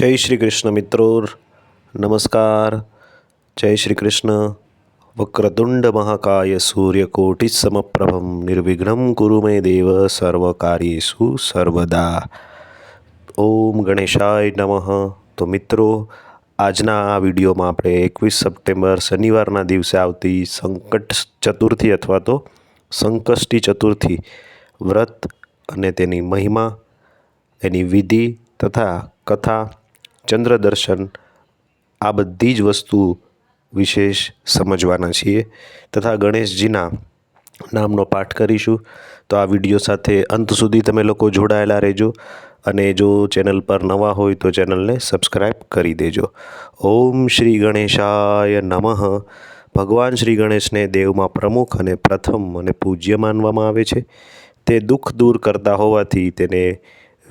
જય શ્રી કૃષ્ણ મિત્રો નમસ્કાર. જય શ્રી કૃષ્ણ. વક્રતુંડ મહાકાય સૂર્યકોટિ સમપ્રભમ નિર્વિઘ્નમ કુરુ મે દેવ સર્વકાર્યેષુ સર્વદા. ઓમ ગણેશાય નમઃ. તો મિત્રો, આજના આ વિડીયોમાં આપણે એકવીસ સપ્ટેમ્બર શનિવારના દિવસે આવતી સંકટ ચતુર્થી અથવા તો સંકષ્ટી ચતુર્થી, વ્રત અને તેની મહિમા, એની વિધિ તથા કથા ચંદ્ર દર્શન આ બધી જ વસ્તુ વિશેષ સમજવાના છીએ. તથા ગણેશજીના નામનો પાઠ કરીશું. તો આ વીડિયો સાથે અંત સુધી તમે લોકો જોડાયેલા રહેજો અને જો ચેનલ પર નવા હોય તો ચેનલને સબસ્ક્રાઈબ કરી દેજો. ઓમ શ્રી ગણેશાય નમઃ. ભગવાન શ્રી ગણેશને દેવમાં પ્રમુખ અને પ્રથમ અને પૂજ્ય માનવામાં આવે છે. તે દુઃખ દૂર કરતા હોવાથી તેને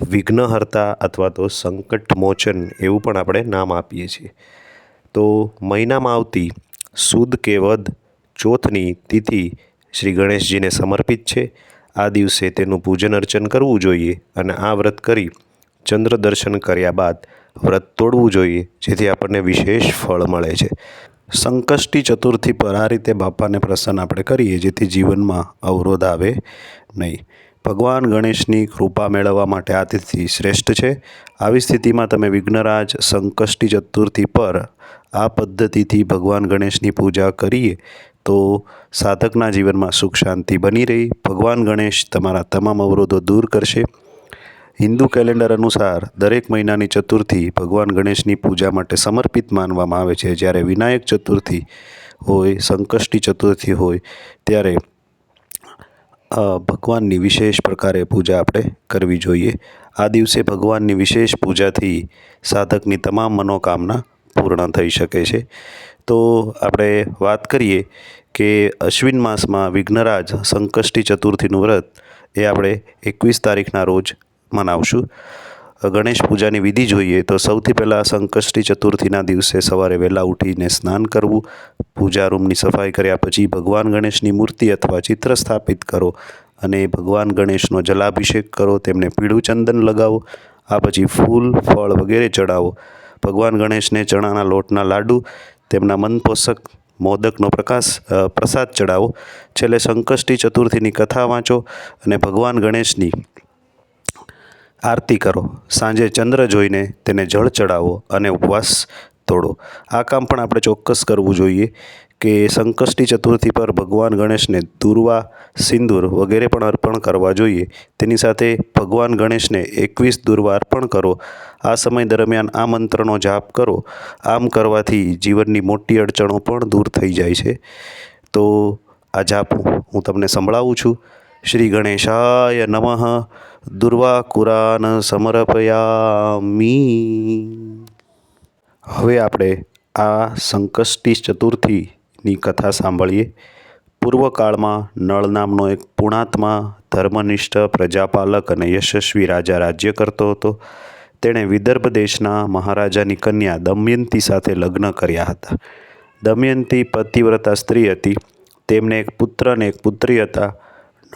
વિઘ્નહર્તા અથવા તો સંકટ મોચન એવું પણ આપણે નામ આપીએ છીએ. તો મહિનામાં આવતી સુદ કે વદ ચોથની તિથિ શ્રી ગણેશજીને સમર્પિત છે. આ દિવસે તેનું પૂજન અર્ચન કરવું જોઈએ અને આ વ્રત કરી ચંદ્ર દર્શન કર્યા બાદ વ્રત તોડવું જોઈએ, જેથી આપણને વિશેષ ફળ મળે છે. સંકષ્ટી ચતુર્થી પર આ રીતે બાપાને પ્રસન્ન આપણે કરીએ, જેથી જીવનમાં અવરોધ આવે નહીં. ભગવાન ગણેશની કૃપા મેળવવા માટે આ તિથિ શ્રેષ્ઠ છે. આવી સ્થિતિમાં તમે વિઘ્નરાજ સંકષ્ટી ચતુર્થી પર આ પદ્ધતિથી ભગવાન ગણેશની પૂજા કરીએ તો સાધકના જીવનમાં સુખ શાંતિ બની રહી. ભગવાન ગણેશ તમારા તમામ અવરોધો દૂર કરશે. હિન્દુ કેલેન્ડર અનુસાર દરેક મહિનાની ચતુર્થી ભગવાન ગણેશની પૂજા માટે સમર્પિત માનવામાં આવે છે. જ્યારે વિનાયક ચતુર્થી હોય, સંકષ્ટી ચતુર્થી હોય, ત્યારે ભગવાનની વિશેષ પ્રકારે પૂજા આપણે કરવી જોઈએ. આ દિવસે ભગવાનની વિશેષ પૂજાથી સાધકની તમામ મનોકામના પૂર્ણ થઈ શકે છે. તો આપણે વાત કરીએ કે અશ્વિન માસમાં વિઘ્નરાજ સંકષ્ટી ચતુર્થીનું વ્રત એ આપણે એકવીસ તારીખના રોજ મનાવશું. ગણેશ પૂજાની વિધિ જોઈએ તો સૌથી પહેલાં સંકષ્ટી ચતુર્થીના દિવસે સવારે વહેલા ઉઠીને સ્નાન કરવું, પૂજા રૂમની સફાઈ કર્યા પછી ભગવાન ગણેશની મૂર્તિ અથવા ચિત્ર સ્થાપિત કરો અને ભગવાન ગણેશનો જલાભિષેક કરો, તેમને પીળું ચંદન લગાવો, આ પછી ફૂલ, ફળ વગેરે ચડાવો. ભગવાન ગણેશને ચણાના લોટના લાડુ, તેમના મનપોષક મોદકનો પ્રકાશ પ્રસાદ ચડાવો. છેલ્લે સંકષ્ટી ચતુર્થીની કથા વાંચો અને ભગવાન ગણેશની આરતી કરો. સાંજે ચંદ્ર જોઈને તેને જળ ચડાવો અને ઉપવાસ તોડો. આ કામ પણ આપણે ચોક્કસ કરવું જોઈએ કે સંકષ્ટી ચતુર્થી પર ભગવાન ગણેશને દુર્વા, સિંદૂર વગેરે પણ અર્પણ કરવા જોઈએ. તેની સાથે ભગવાન ગણેશને એકવીસ દુર્વા અર્પણ કરો. આ સમય દરમિયાન આ મંત્રનો જાપ કરો. આમ કરવાથી જીવનની મોટી અડચણો પણ દૂર થઈ જાય છે. તો આ જાપ હું તમને સંભળાવું છું. શ્રી ગણેશાય નમઃ દુર્વાકુરાન સમર્પયામી હવે આપણે આ સંકષ્ટી ચતુર્થીની કથા સાંભળીએ. પૂર્વકાળમાં નળ નામનો એક પુણાત્મા ધર્મનિષ્ઠ પ્રજાપાલક અને યશસ્વી રાજા રાજ્ય કરતો હતો. તેણે વિદર્ભ દેશના મહારાજાની કન્યા દમયંતી સાથે લગ્ન કર્યા હતા. દમયંતી પતિવ્રતા સ્ત્રી હતી. તેમને એક પુત્ર અને એક પુત્રી હતા.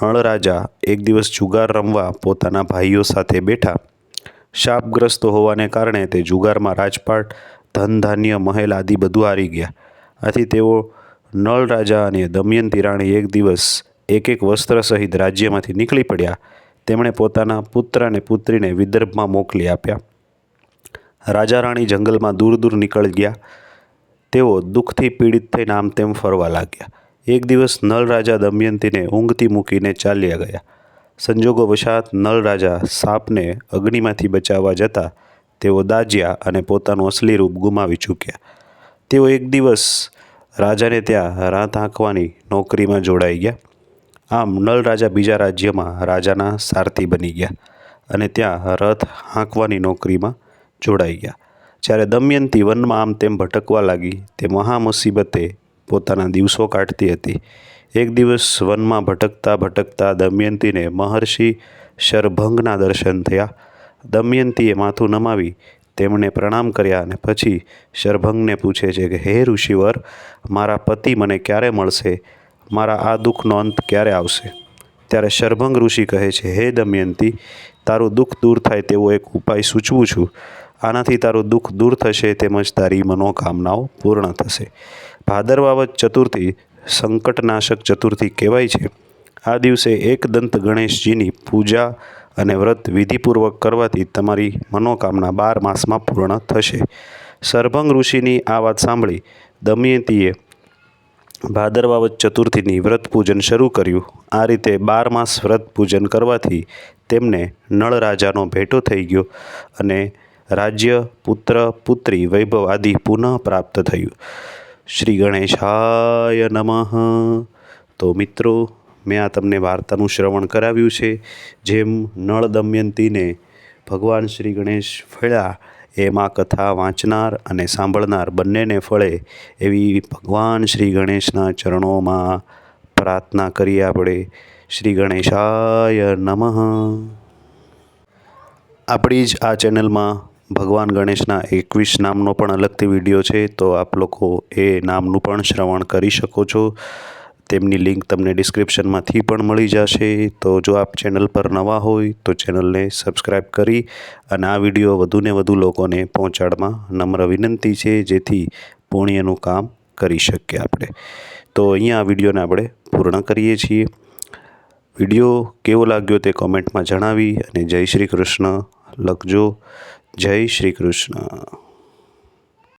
નળ રાજા એક દિવસ જુગાર રમવા પોતાના ભાઈઓ સાથે બેઠા. શાપગ્રસ્ત હોવાને કારણે તે જુગારમાં રાજપાટ ધન ધાન્ય મહેલ આદિ બધું હારી ગયા. આથી તેઓ નળ રાજા અને દમયંતી રાણી એક દિવસ એક એક વસ્ત્ર સહિત રાજ્યમાંથી નીકળી પડ્યા. તેમણે પોતાના પુત્ર અને પુત્રીને વિદર્ભમાં મોકલી આપ્યા. રાજા રાણી જંગલમાં દૂર દૂર નીકળી ગયા. તેઓ દુઃખથી પીડિત થઈને આમ તેમ ફરવા લાગ્યા. એક દિવસ નળ રાજા દમયંતીને ઊંઘતી મૂકીને ચાલ્યા ગયા. સંજોગો વશાત નળ રાજા સાપને અગ્નિમાંથી બચાવવા જતા તેઓ દાજ્યા અને પોતાનું અસલી રૂપ ગુમાવી ચૂક્યા. તેઓ એક દિવસ રાજાને ત્યાં રાત આંકવાની નોકરીમાં જોડાઈ ગયા. આમ નળ રાજા બીજા રાજ્યમાં રાજાના સારથી બની ગયા અને ત્યાં રથ હાંકવાની નોકરીમાં જોડાઈ ગયા. જ્યારે દમયંતી વનમાં આમ તેમ ભટકવા લાગી, તે મહા મુસીબતે પોતાના દિવસો કાઢતી હતી. એક દિવસ વનમાં ભટકતા ભટકતા દમયંતીને મહર્ષિ શરભંગના દર્શન થયા. દમયંતીએ માથું નમાવી તેમણે પ્રણામ કર્યા અને પછી શરભંગને પૂછે છે કે, હે ઋષિવર, મારા પતિ મને ક્યારે મળશે? મારા આ દુઃખનો અંત ક્યારે આવશે? ત્યારે શરભંગ ઋષિ કહે છે, હે દમયંતી, તારું દુઃખ દૂર થાય તેવો એક ઉપાય સૂચવું છું. આનાથી તારું દુઃખ દૂર થશે તેમજ તારી મનોકામનાઓ પૂર્ણ થશે. ભાદરવાવત ચતુર્થી સંકટનાશક ચતુર્થી કહેવાય છે. આ દિવસે એકદંત ગણેશજીની પૂજા અને વ્રત વિધિપૂર્વક કરવાથી તમારી મનોકામના બાર માસમાં પૂર્ણ થશે. સરભંગ ઋષિની આ વાત સાંભળી દમયંતીએ ભાદરવાવત ચતુર્થીની વ્રત પૂજન શરૂ કર્યું. આ રીતે બાર માસ વ્રત પૂજન કરવાથી તેમને નળ રાજાનો ભેટો થઈ ગયો અને રાજ્ય પુત્ર પુત્રી વૈભવ આદિ પુનઃ પ્રાપ્ત થયું. શ્રી ગણેશાય નમઃ. તો મિત્રો, મેં આ તમને વાર્તાનું શ્રવણ કરાવ્યું છે, જેમ નળ દમયંતીને ભગવાન શ્રી ગણેશ ફળ્યા, એમાં કથા વાંચનાર અને સાંભળનાર બંનેને ફળે એવી ભગવાન શ્રી ગણેશના ચરણોમાં પ્રાર્થના કરીએ આપણે. શ્રી ગણેશાય નમઃ. આપણી જ આ ચેનલમાં ભગવાન ગણેશના એકવીસ નામનો પણ અલગથી વીડિયો છે, તો આપ લોકો એ નામનું પણ શ્રવણ કરી શકો છો. તેમની લિંક તમને ડિસ્ક્રિપ્શનમાંથી પણ મળી જશે. તો જો આપ ચેનલ પર નવા હોય, તો ચેનલને સબસ્ક્રાઈબ કરી અને આ વીડિયો વધુને વધુ લોકોને પહોંચાડવા નમ્ર વિનંતી છે, જેથી પુણ્યનું કામ કરી શકીએ આપણે. તો અહીંયા આ વિડીયોને આપણે પૂર્ણ કરીએ છીએ. વીડિયો કેવો લાગ્યો તે કોમેન્ટમાં જણાવી અને જય શ્રી કૃષ્ણ લખજો. જય શ્રી કૃષ્ણ.